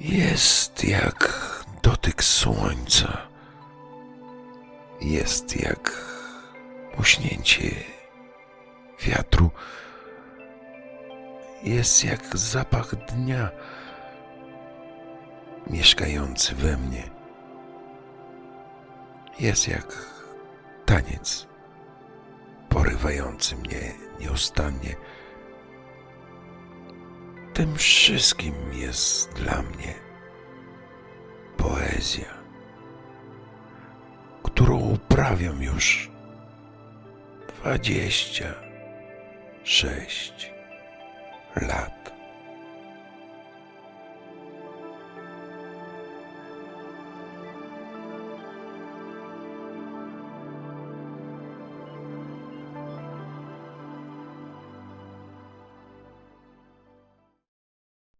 Jest jak dotyk słońca. Jest jak muśnięcie wiatru. Jest jak zapach dnia mieszkający we mnie. Jest jak taniec porywający mnie nieustannie. Tym wszystkim jest dla mnie poezja, którą uprawiam już dwadzieścia sześć lat.